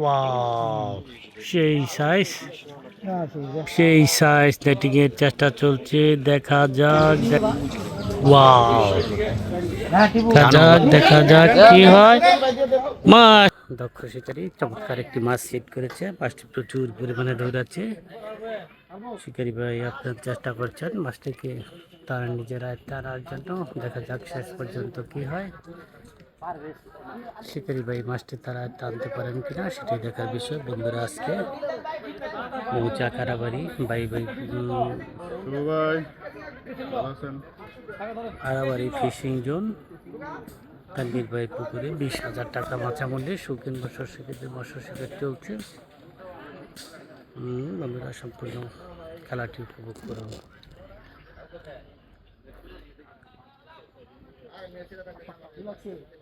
Wow সেই size সেই size netting এর চেষ্টা চলছে দেখা যাক ওয়াও দেখা যাক দেখা যাক কি হয়। মাছ দক্ষ শিকারী চমৎকার একটি মাছ সেট করেছে মাছটি প্রচুর পরিমাণে দৌড়াচ্ছে শিকারী ভাই আপনার চেষ্টা করছেন মাছটিকে তার নিজের আয়ত্তে আনার জন্য। দেখা যাক শেষ পর্যন্ত কি হয়। শিকারী ভাই মাছটি তারা টানতে পারেন কিনা সেটি দেখার বিষয়। বন্ধুরা আজকে মৌচা কারাবাড়ি বাই বাই আড়াবাড়ি ফিশিং জোন তানবির ভাই পুকুরে বিশ হাজার টাকা মাছা মূল্যে শৌখিন মৎস্য শিকারীদের মৎস্য শিকার চলছে। বন্ধুরা সম্পূর্ণ খেলাটি উপভোগ করা। করুন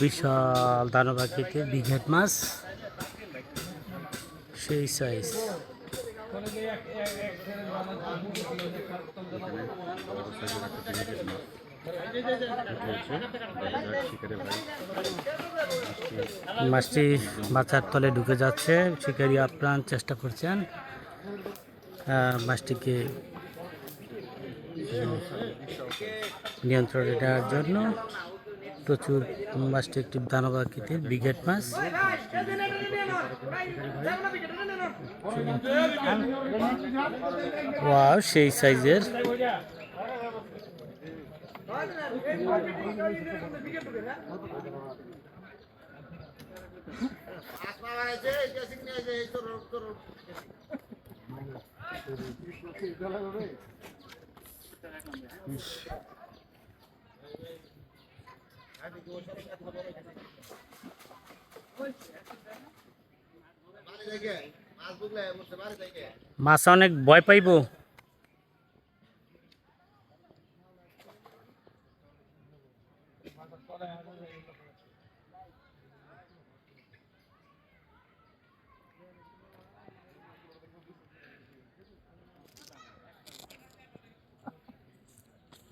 বিশাল দানবাকিতে বিঘেট মাছ। সেই সাইজ মাছটি মাথার তলে ঢুকে যাচ্ছে, শিকারি আপ্রাণ চেষ্টা করছেন। মাছটিকে নিয়ন্ত্রণে নেওয়ার জন্য প্রচুর মাছটি একটি দানবাকৃতির বিঘেট মাছ। ওয়াও সেই সাইজের। মাছ অনেক ভয় পাইবো।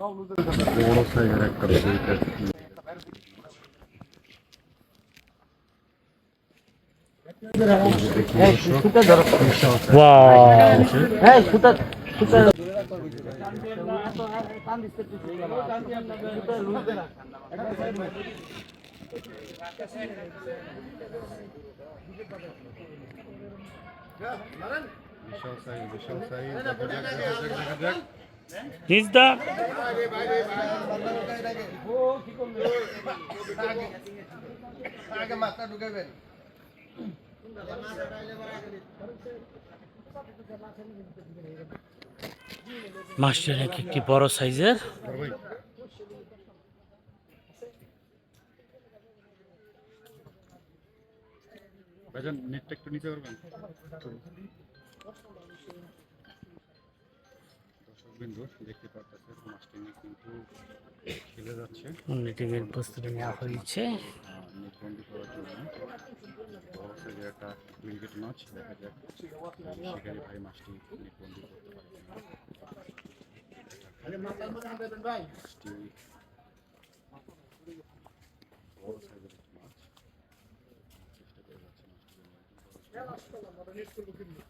বড় সাইজের একটা দুইটা ওয়াও বিশাল সাইজ বিশাল সাইজ দেখা যাক দেখা যাক দেখা যাক নিজদা আগে অনেক একটি বড় সাইজের। নেটটা একটু নিতে পারবেন? দর্শকবিন্দু দেখতে পারতেছে মাছটি নিয়ে কিন্তু খেলে যাচ্ছে। মিটিংয়ের প্রস্তুতি নেওয়া হয়েছে। নেট করার জন্য। বড় সাইজের একটা উইকেট মাছ দেখা যাক ভাই মাছটি নেট করতে পারে কিনা। মাছটি বড় সাইজের একটি মাছ চেষ্টা করে যাচ্ছে মাছটি যেন একটু বড় সাইজের।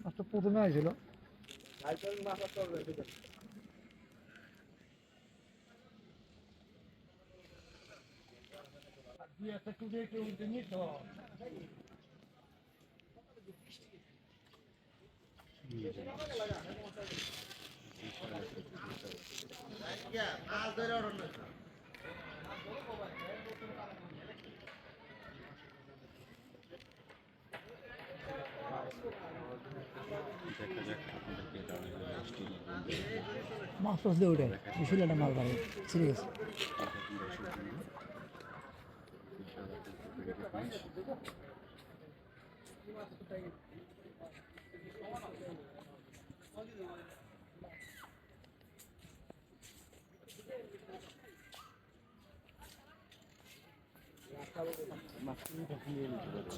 মাছটা প্রথমে আসছিল নিয়ে যাওয়া মাছ। বিশাল একটা বিশাল। দেখা যাক আপনাদেরকে দাঁড়িয়ে মাছটি মাছ টাছ দিয়ে উঠে বিশুল একটা মাছ বাড়ি ছিঁড়ে গেছে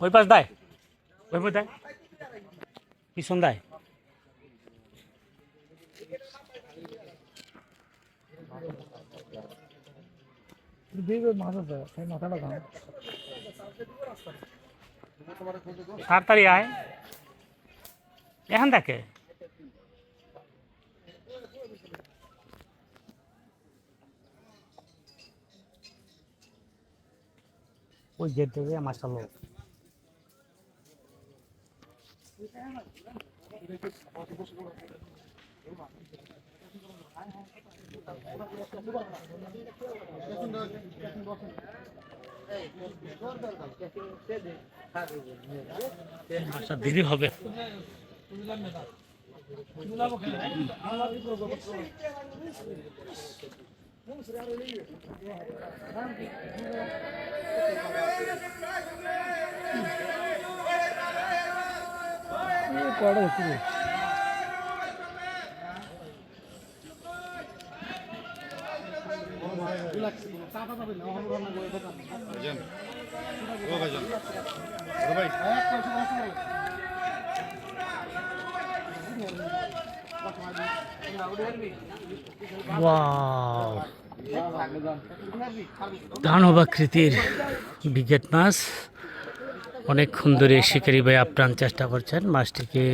ওই পাশ দেয় ওই পাশ দেয় পিছন দেয় তাড়াতাড়ি আয়। এখন দেখে ওই গেট থেকে মাছটা লোক। মাছটা দেরি হবে। হচ্ছে রে? ভাইজান ও ভাইজান ওয়াও দানব বিকেট মাছ। অনেকক্ষণ ধরে শিকারি ভাই আপ্রাণ চেষ্টা করছেন। মাছটিকে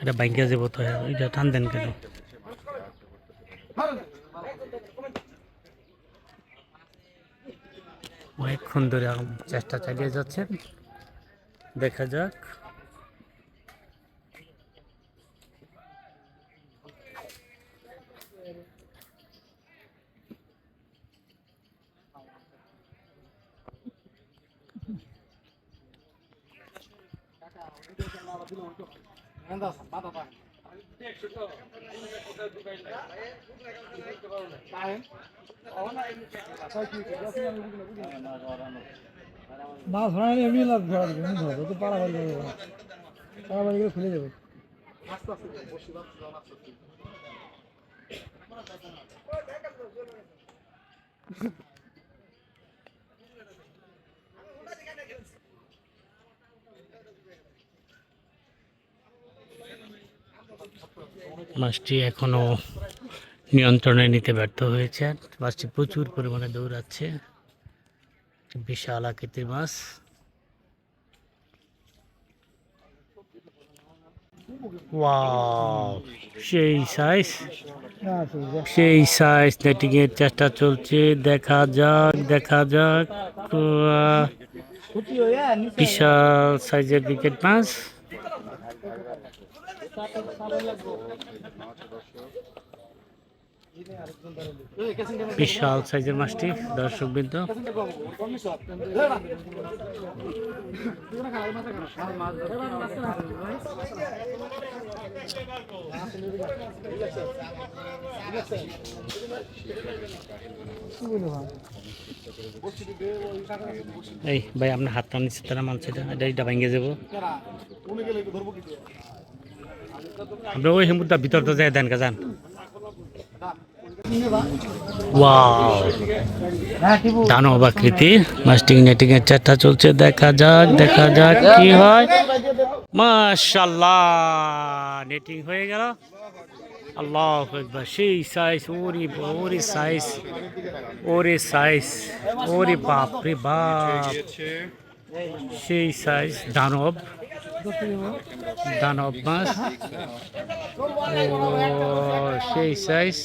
এটা ব্যাংকে যাব তো এটা টান দেন কেন? অনেকক্ষণ ধরে চেষ্টা চালিয়ে যাচ্ছেন। দেখা যাক। মাছ ধরা এমনি লাভ ধরা দিবে এমনি তো? পাড়া বাড়ি পাড়া বাড়ি গেলে খুলে যাবে। মাছটি এখনও নিয়ন্ত্রণে নিতে ব্যর্থ হয়েছে। মাছটি প্রচুর পরিমাণে দৌড়াচ্ছে। বিশাল আকৃতির মাছ। সেই সাইজ সেই সাইজ নেটিং এর চেষ্টা চলছে। দেখা যাক দেখা যাক। বিশাল সাইজের ক্রিকেট মাছ। বিশাল সাইজের মাছটি দর্শক বৃন্দ এই ভাই, আপনার হাতটা নিচ্ছে তারা মানছে এটা এটা ভেঙে যাব আমরা ওই হেমুদা ভিতরটা যাই, দেন কা যান দানব আকৃতির মাস্টিং নেটিং এর চারটা চলছে, দেখা যাক দেখা যাক কি হয়। মাশাল্লাহ নেটিং হয়ে গেল। আল্লাহ একবার সেই সাইজ ওরে ওরে সাইজ ওরে সাইজ ওরে বাপ রে বাপ। সেই সাইজ দানব। দানব মাছ ও সেই সাইজ